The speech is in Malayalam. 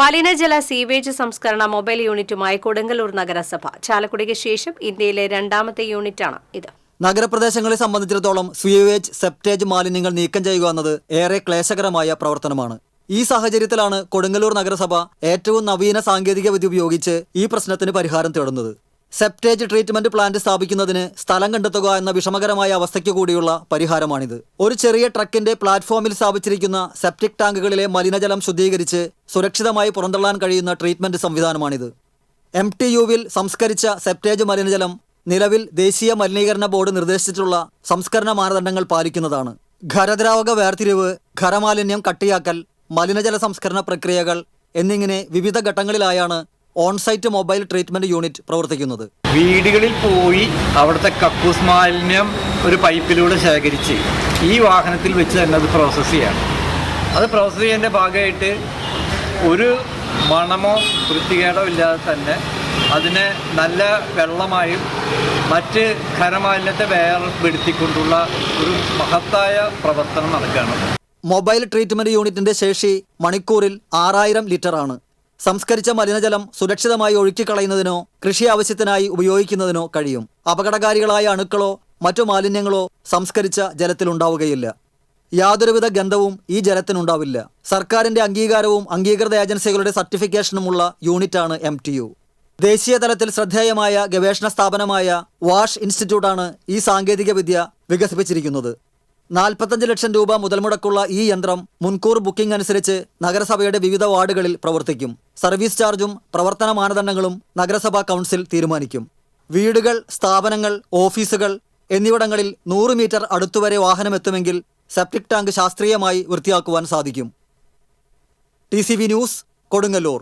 മലിനജല സീവേജ് സംസ്കരണ മൊബൈൽ യൂണിറ്റുമായി കൊടുങ്ങല്ലൂർ നഗരസഭ. ചാലക്കുടിക്ക് ശേഷം ഇന്ത്യയിലെ രണ്ടാമത്തെ യൂണിറ്റാണ് ഇത്. നഗരപ്രദേശങ്ങളെ സംബന്ധിച്ചിടത്തോളം സ്വീവേജ് സെപ്റ്റേജ് മാലിന്യങ്ങൾ നീക്കം ചെയ്യുക എന്നത് ഏറെ ക്ലേശകരമായ പ്രവർത്തനമാണ്. ഈ സാഹചര്യത്തിലാണ് കൊടുങ്ങല്ലൂർ നഗരസഭ ഏറ്റവും നവീന സാങ്കേതിക വിദ്യ ഉപയോഗിച്ച് ഈ പ്രശ്നത്തിന് പരിഹാരം തേടുന്നത്. സെപ്റ്റേജ് ട്രീറ്റ്മെന്റ് പ്ലാന്റ് സ്ഥാപിക്കുന്നതിന് സ്ഥലം കണ്ടെത്തുക എന്ന വിഷമകരമായ അവസ്ഥയ്ക്ക് കൂടിയുള്ള പരിഹാരമാണിത്. ഒരു ചെറിയ ട്രക്കിന്റെ പ്ലാറ്റ്ഫോമിൽ സ്ഥാപിച്ചിരിക്കുന്ന സെപ്റ്റിക് ടാങ്കുകളിലെ മലിനജലം ശുദ്ധീകരിച്ച് സുരക്ഷിതമായി പുറന്തള്ളാൻ കഴിയുന്ന ട്രീറ്റ്മെന്റ് സംവിധാനമാണിത്. എം ടി യുവിൽ സംസ്കരിച്ച സെപ്റ്റേജ് മലിനജലം നിലവിൽ ദേശീയ മലിനീകരണ ബോർഡ് നിർദ്ദേശിച്ചിട്ടുള്ള സംസ്കരണ മാനദണ്ഡങ്ങൾ പാലിക്കുന്നതാണ്. ഖരദ്രാവക വേർതിരിവ് ഖരമാലിന്യം കട്ടിയാക്കൽ മലിനജല സംസ്കരണ പ്രക്രിയകൾ എന്നിങ്ങനെ വിവിധ ഘട്ടങ്ങളിലായാണ് ഓൺസൈറ്റ് മൊബൈൽ ട്രീറ്റ്മെന്റ് യൂണിറ്റ് പ്രവർത്തിക്കുന്നത്. വീടുകളിൽ പോയി അവിടുത്തെ കക്കൂസ് മാലിന്യം ഒരു പൈപ്പിലൂടെ ശേഖരിച്ച് ഈ വാഹനത്തിൽ വെച്ച് തന്നെ അത് പ്രോസസ്സ് ചെയ്യണം. അത് പ്രോസസ്സ് ചെയ്യുന്നതിന്റെ ഭാഗമായിട്ട് ഒരു മണമോ വൃത്തികേടോ ഇല്ലാതെ തന്നെ അതിനെ നല്ല വെള്ളമായും മറ്റ് ഖരമാലിന്യത്തെ വേർപെടുത്തിക്കൊണ്ടുള്ള ഒരു മഹത്തായ പ്രവർത്തനം നടക്കുകയാണ്. മൊബൈൽ ട്രീറ്റ്മെന്റ് യൂണിറ്റിന്റെ ശേഷി മണിക്കൂറിൽ ആറായിരം ലിറ്ററാണ്. സംസ്കരിച്ച മലിനജലം സുരക്ഷിതമായി ഒഴുക്കിക്കളയുന്നതിനോ കൃഷി ആവശ്യത്തിനായി ഉപയോഗിക്കുന്നതിനോ കഴിയും. അപകടകാരികളായ അണുക്കളോ മറ്റു മാലിന്യങ്ങളോ സംസ്കരിച്ച ജലത്തിലുണ്ടാവുകയില്ല. യാതൊരുവിധ ഗന്ധവും ഈ ജലത്തിനുണ്ടാവില്ല. സർക്കാരിന്റെ അംഗീകാരവും അംഗീകൃത ഏജൻസികളുടെ സർട്ടിഫിക്കേഷനുമുള്ള യൂണിറ്റാണ് എം ടി യു. ദേശീയ തലത്തിൽ ശ്രദ്ധേയമായ ഗവേഷണ സ്ഥാപനമായ വാഷ് ഇൻസ്റ്റിറ്റ്യൂട്ടാണ് ഈ സാങ്കേതികവിദ്യ വികസിപ്പിച്ചിരിക്കുന്നത്. നാൽപ്പത്തഞ്ച് ലക്ഷം രൂപ മുതൽ മുടക്കുള്ള ഈ യന്ത്രം മുൻകൂർ ബുക്കിംഗ് അനുസരിച്ച് നഗരസഭയുടെ വിവിധ വാർഡുകളിൽ പ്രവർത്തിക്കും. സർവീസ് ചാർജും പ്രവർത്തന മാനദണ്ഡങ്ങളും നഗരസഭാ കൗൺസിൽ തീരുമാനിക്കും. വീടുകൾ സ്ഥാപനങ്ങൾ ഓഫീസുകൾ എന്നിവിടങ്ങളിൽ നൂറ് മീറ്റർ അടുത്തുവരെ വാഹനമെത്തുമെങ്കിൽ സെപ്റ്റിക് ടാങ്ക് ശാസ്ത്രീയമായി വൃത്തിയാക്കുവാൻ സാധിക്കും. T news Kodungallur.